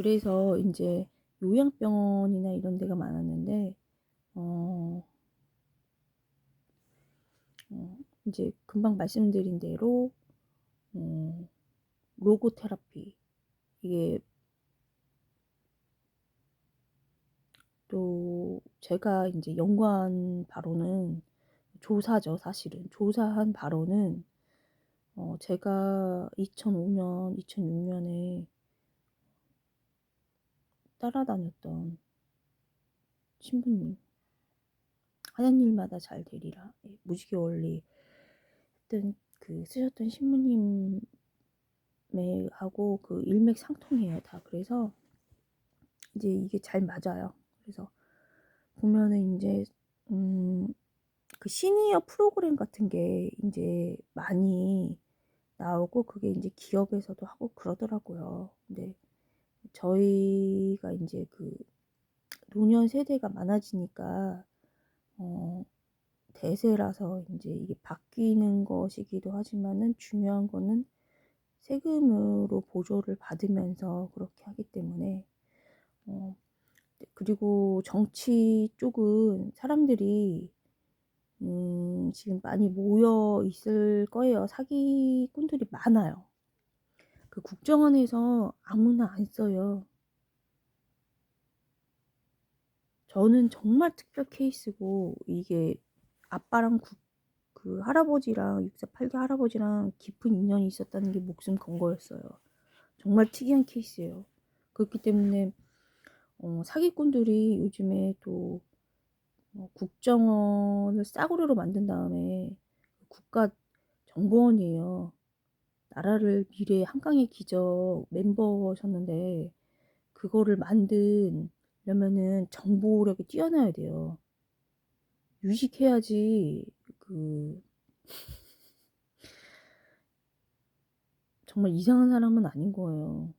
그래서 인제 요양병원이나 이런 데가 많았는데 어어 인제 금방 말씀드린 대로 어 로고 테라피 이게 또 제가 인제 연구한 바로는 조사죠 사실은. 조사한 바로는 어 제가 2005 년, 2006 년에 따라다녔던 신부님 하는 일마다 잘 되리라. 예 무지개 원리 했던 그 쓰셨던 신부님 네 하고 그 일맥상통해요 다. 그래서 이제 이게 잘 맞아요. 그래서 보면은 인제 음 그 시니어 프로그램 같은 게 인제 많이 나오고 그게 인제 기업에서도 하고 그러더라고요. 근데 저희가 인제 그 노년 세대가 많아지니까 어 대세라서 인제 이게 바뀌는 것이기도 하지만은 중요한 거는 세금으로 보조를 받으면서 그렇게 하기 때문에 어네 그리고 정치 쪽은 사람들이 음 지금 많이 모여 있을 거예요. 사기꾼들이 많아요. 그 국정원에서 아무나 안 써요. 저는 정말 특별 케이스고 이게 아빠랑 국그 할아버지랑 64, 8기 할아버지랑 깊은 인연이 있었다는 게 목숨 건 거였어요. 정말 특이한 케이스예요. 그렇기 때문에 어 사기꾼들이 요즘에 또 어 국정원을 싸구려로 만든 다음에 국가 정보원이에요. 나라를 미래의 한강의 기적 멤버셨는데 그거를 만들려면은 정보력이 뛰어나야 돼요. 유식해야지 그 정말 이상한 사람은 아닌 거예요.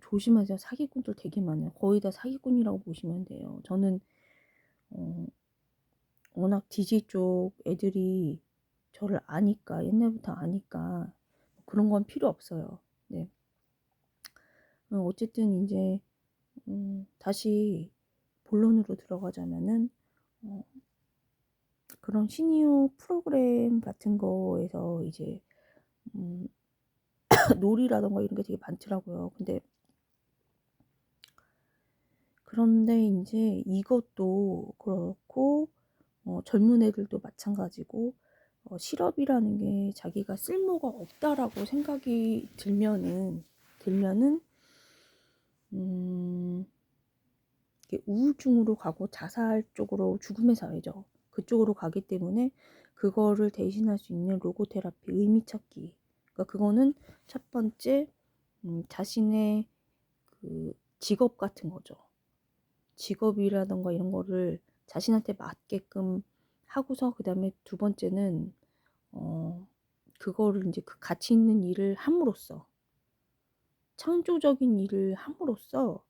조심하세요. 사기꾼들 되게 많아요. 거의 다 사기꾼이라고 보시면 돼요. 저는 어 워낙 DJ 쪽 애들이 저를 아니까 옛날부터 아니까 그런 건 필요 없어요. 네. 어 어쨌든 인제 음 다시 본론으로 들어가자면은 어 그런 시니어 프로그램 같은 거에서 이제 음 놀이라든가 이런 게 되게 많더라고요. 근데 그런데 인제 이것도 그렇고 어 젊은 애들도 마찬가지고 어 실업이라는 게 자기가 쓸모가 없다라고 생각이 들면은 들면은 음 우울증으로 가고 자살 쪽으로 죽음의 사회죠. 그쪽으로 가기 때문에 그거를 대신할 수 있는 로고 테라피, 의미 찾기. 그러니까 그거는 첫 번째 음 자신의 그 직업 같은 거죠. 직업이라든가 이런 거를 자신한테 맞게끔 하고서 그 다음에 두 번째는 어 그거를 인제 그 가치 있는 일을 함으로써 창조적인 일을 함으로써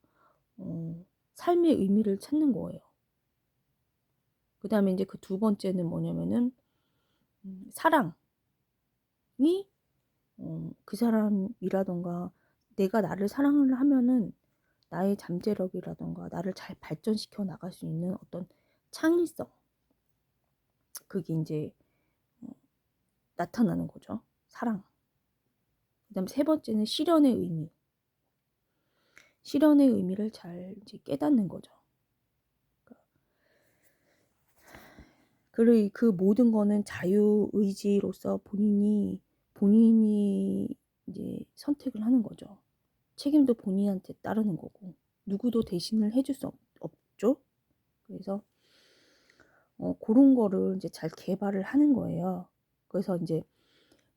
어 삶의 의미를 찾는 거예요. 그 다음에 인제 그 두 번째는 뭐냐면은 음 사랑이 어 그 사람이라든가 내가 나를 사랑을 하면은 나의 잠재력이라든가 나를 잘 발전시켜 나갈 수 있는 어떤 창의성 그게 인제 어 나타나는 거죠. 사랑. 그다음에 세 번째는 실현의 의미. 실현의 의미를 잘 이제 깨닫는 거죠. 그리고 그 모든 거는 자유 의지로서 본인이 본인이 이제 선택을 하는 거죠. 책임도 본인한테 따르는 거고 누구도 대신을 해줄 수 없, 없죠. 그래서 어 고런 거를 이제 잘 개발을 하는 거예요. 그래서 인제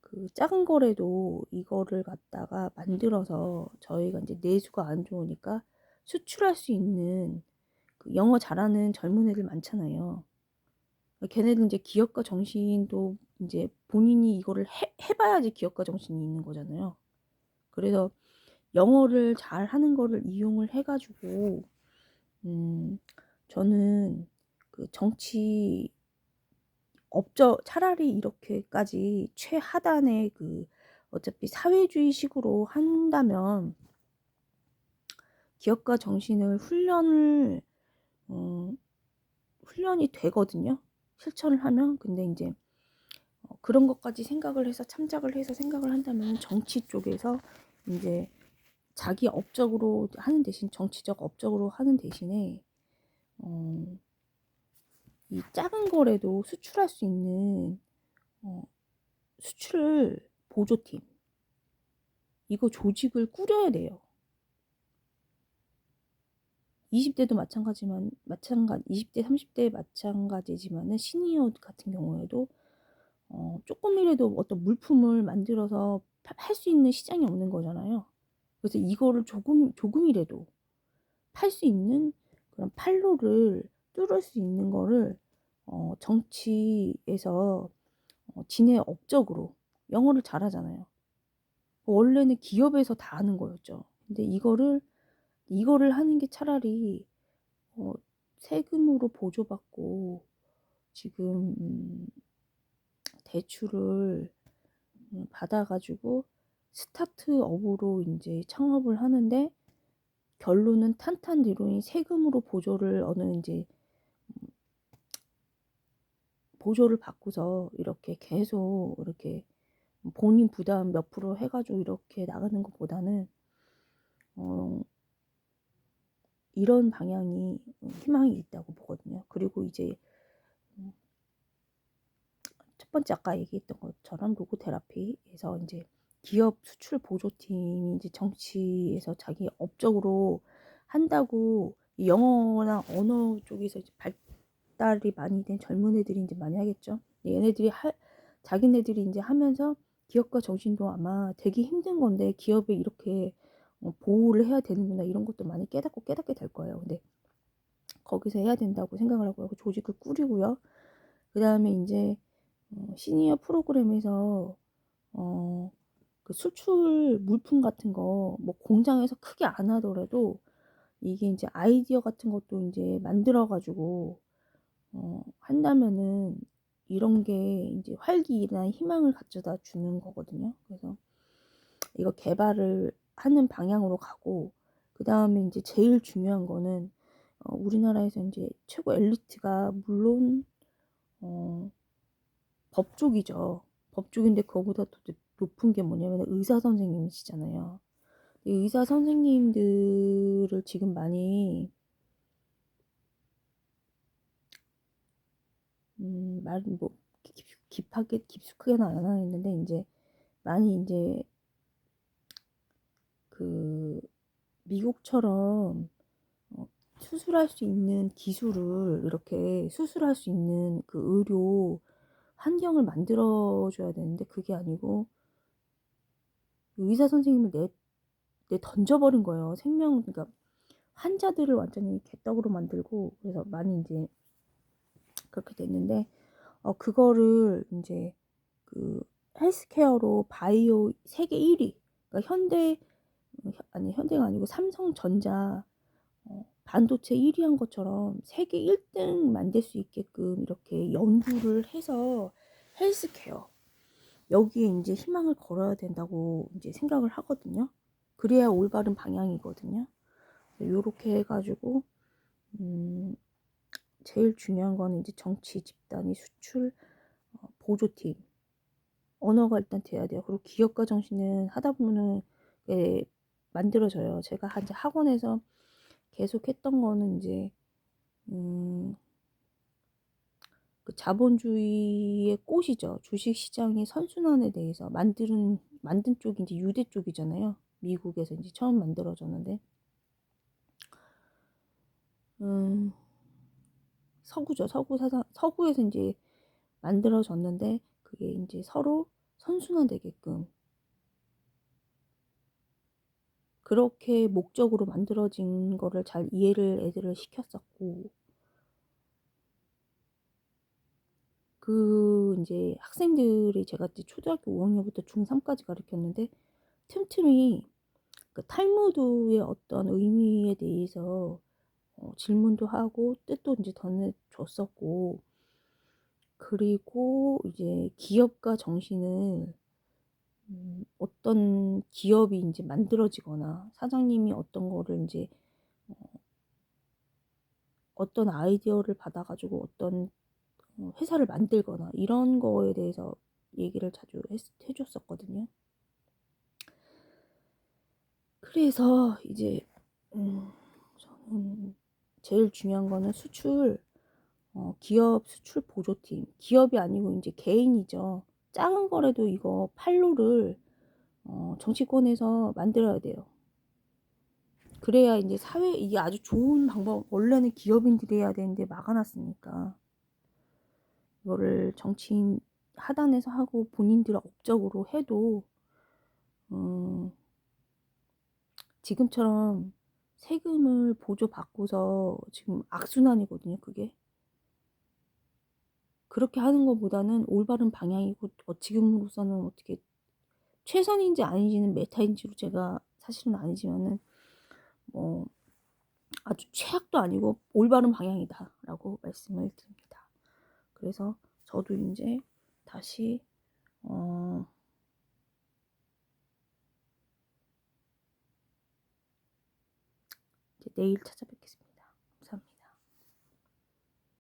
그 작은 거래도 이거를 갖다가 만들어서 저희가 인제 내수가 안 좋으니까 수출할 수 있는 그 영어 잘하는 젊은 애들 많잖아요. 걔네들 인제 기업가 정신도 인제 본인이 이거를 해 해 봐야지 기업가 정신이 있는 거잖아요. 그래서 영어를 잘 하는 거를 이용을 해 가지고 음 저는 그 정치 업적 차라리 이렇게까지 최하단의 그 어차피 사회주의식으로 한다면 기업가 정신을 훈련을 어, 훈련이 되거든요. 실천을 하면 근데 이제 어, 그런 것까지 생각을 해서 참작을 해서 생각을 한다면 정치 쪽에서 이제 자기 업적으로 하는 대신 정치적 업적으로 하는 대신에 어, 이 작은 거래도 수출할 수 있는 어, 수출 보조팀 이거 조직을 꾸려야 돼요. 20대도 마찬가지만 마찬가지 20대 30대 마찬가지지만은 시니어 같은 경우에도 어, 조금이라도 어떤 물품을 만들어서 할수 있는 시장이 없는 거잖아요. 그래서 이거를 조금 조금이라도 팔 수 있는 그런 판로를 뚫을 수 있는 거를 어, 정치에서 어, 진의 업적으로 영어를 잘하잖아요. 원래는 기업에서 다 하는 거였죠. 근데 이거를 이거를 하는 게 차라리 어, 세금으로 보조받고 지금 음, 대출을 음, 받아가지고 스타트업으로 이제 창업을 하는데 결론은 탄탄대로인 세금으로 보조를 어느 이제 음, 보조를 받고서 이렇게 계속 이렇게 본인 부담 몇 프로 해가지고 이렇게 나가는 것보다는 어, 이런 방향이 희망이 있다고 보거든요. 그리고 이제 음, 첫 번째 아까 얘기했던 것처럼 로고 테라피에서 이제 기업 수출 보조팀이 이제 정치에서 자기 업적으로 한다고 영어나 언어 쪽에서 발 달이 많이 된 젊은 애들이 이제 많이 하겠죠. 얘네들이 할 자기네들이 이제 하면서 기업가 정신도 아마 되게 힘든 건데 기업에 이렇게 어, 보호를 해야 되는구나 이런 것도 많이 깨닫고 깨닫게 될 거예요. 근데 거기서 해야 된다고 생각을 하고요. 그 조직을 꾸리고요. 그 다음에 이제 어, 시니어 프로그램에서 어, 그 수출 물품 같은 거 뭐 공장에서 크게 안 하더라도 이게 이제 아이디어 같은 것도 이제 만들어 가지고 어, 한다면은 이런 게 이제 활기나 희망을 가져다 주는 거거든요. 그래서 이거 개발을 하는 방향으로 가고 그 다음에 이제 제일 중요한 거는 어, 우리나라에서 이제 최고 엘리트가 물론 어, 법 쪽이죠. 법 쪽인데 그거보다 더 높은 게 뭐냐면 의사 선생님이시잖아요. 의사 선생님들을 지금 많이 음, 말뭐 깊하게 깊숙하게는 안 하겠는데 이제 많이 이제 그 미국처럼 어, 수술할 수 있는 기술을 이렇게 수술할 수 있는 그 의료 환경을 만들어 줘야 되는데 그게 아니고 의사 선생님을 내, 내 던져버린 거예요. 생명, 그러니까 환자들을 완전히 개떡으로 만들고 그래서 많이 이제 그렇게 됐는데 어 그거를 이제 그 헬스케어로 바이오 세계 1위 그러니까 현대 아니 현대가 아니고 삼성전자 어, 반도체 1위 한 것처럼 세계 1등 만들 수 있게끔 이렇게 연구를 해서 헬스케어 여기에 이제 희망을 걸어야 된다고 이제 생각을 하거든요. 그래야 올바른 방향이거든요. 요렇게 해가지고 음, 제일 중요한 거는 이제 정치 집단이 수출 어, 보조팀 언어가 일단 돼야 돼요. 그리고 기업가 정신은 하다 보면은 예, 만들어져요. 제가 이제 학원에서 계속 했던 거는 이제 음, 그 자본주의의 꽃이죠. 주식시장의 선순환에 대해서 만드는 만든 쪽이 이제 유대 쪽이잖아요. 미국에서 이제 처음 만들어졌는데, 음, 서구죠. 서구 사상 서구에서 이제 만들어졌는데 그게 이제 서로 선순환되게끔 그렇게 목적으로 만들어진 거를 잘 이해를 애들을 시켰었고 그 이제 학생들이 제가 이제 초등학교 5학년부터 중3까지 가르쳤는데 틈틈이 그 탈무드의 어떤 의미에 대해서 어, 질문도 하고 뜻도 이제 전해줬었고 그리고 이제 기업가 정신을 음, 어떤 기업이 이제 만들어지거나 사장님이 어떤 거를 이제 어떤 아이디어를 받아가지고 어떤 어, 회사를 만들거나 이런 거에 대해서 얘기를 자주 했, 해줬었거든요. 그래서 이제 음, 제일 중요한 거는 수출 어, 기업 수출 보조팀 기업이 아니고 이제 개인이죠. 작은 거라도 이거 판로를 어, 정치권에서 만들어야 돼요. 그래야 이제 사회 이게 아주 좋은 방법 원래는 기업인들이 해야 되는데 막아놨으니까 이거를 정치인 하단에서 하고 본인들 업적으로 해도 음, 지금처럼 세금을 보조받고서 지금 악순환이거든요 그게 그렇게 하는 것보다는 올바른 방향이고 어, 지금으로서는 어떻게 최선인지 아닌지는 메타인지로 제가 사실은 아니지만은 뭐 아주 최악도 아니고 올바른 방향이다라고 말씀을 드립니다. 그래서 저도 이제 다시 어 이제 내일 찾아뵙겠습니다.